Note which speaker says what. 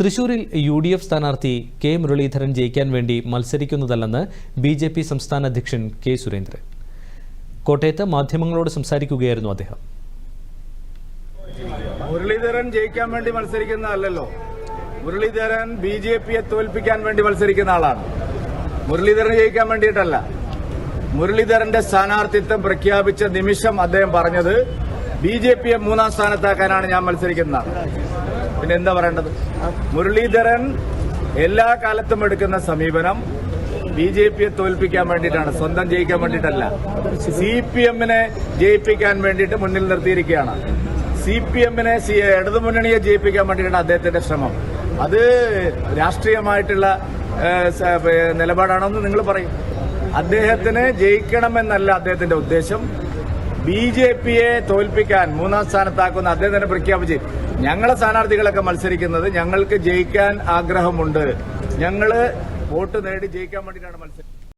Speaker 1: തൃശൂരിൽ U D F സ്ഥാനാർത്ഥി K Muraleedharan ജയിക്കാൻ വേണ്ടി മത്സരിക്കുന്നതല്ലെന്ന് ബി ജെ പി സംസ്ഥാന അധ്യക്ഷൻ കെ സുരേന്ദ്രൻ കോട്ടയത്ത് മാധ്യമങ്ങളോട് സംസാരിക്കുകയായിരുന്നു അദ്ദേഹം
Speaker 2: മുരളീധരൻ ജയിക്കാൻ വേണ്ടി മത്സരിക്കുന്നതല്ലോ മുരളീധരൻ ബി ജെ പിയെ തോൽപ്പിക്കാൻ വേണ്ടി മത്സരിക്കുന്ന ആളാണ് മുരളീധരൻ ജയിക്കാൻ വേണ്ടിയിട്ടല്ല മുരളീധരന്റെ സ്ഥാനാർത്ഥിത്വം പ്രഖ്യാപിച്ച നിമിഷം അദ്ദേഹം പറഞ്ഞത് ബി ജെ പിയെ മൂന്നാം സ്ഥാനത്താക്കാനാണ് ഞാൻ മത്സരിക്കുന്നത് പിന്നെ എന്താ പറയേണ്ടത് മുരളീധരൻ എല്ലാ കാലത്തും എടുക്കുന്ന സമീപനം ബി ജെ പിയെ തോൽപ്പിക്കാൻ വേണ്ടിയിട്ടാണ് സ്വന്തം ജയിക്കാൻ വേണ്ടിയിട്ടല്ല സി പി എമ്മിനെ ജയിപ്പിക്കാൻ വേണ്ടിയിട്ട് മുന്നിൽ നിർത്തിയിരിക്കുകയാണ് സി പി എമ്മിനെ സി ഇടതുമുന്നണിയെ ജയിപ്പിക്കാൻ വേണ്ടിയിട്ടാണ് അദ്ദേഹത്തിന്റെ ശ്രമം അത് രാഷ്ട്രീയമായിട്ടുള്ള എന്ന് നിങ്ങൾ പറയും അദ്ദേഹത്തിന് ജയിക്കണമെന്നല്ല അദ്ദേഹത്തിന്റെ ഉദ്ദേശം ബി ജെ പിയെ തോൽപ്പിക്കാൻ മൂന്നാം സ്ഥാനത്താക്കുന്ന അദ്ദേഹം തന്നെ പ്രഖ്യാപിച്ച് ഞങ്ങളെ സ്ഥാനാർത്ഥികളൊക്കെ മത്സരിക്കുന്നത് ഞങ്ങൾക്ക് ജയിക്കാൻ ആഗ്രഹമുണ്ട് ഞങ്ങള് വോട്ട് നേടി ജയിക്കാൻ വേണ്ടിയിട്ടാണ് മത്സരിക്കുന്നത്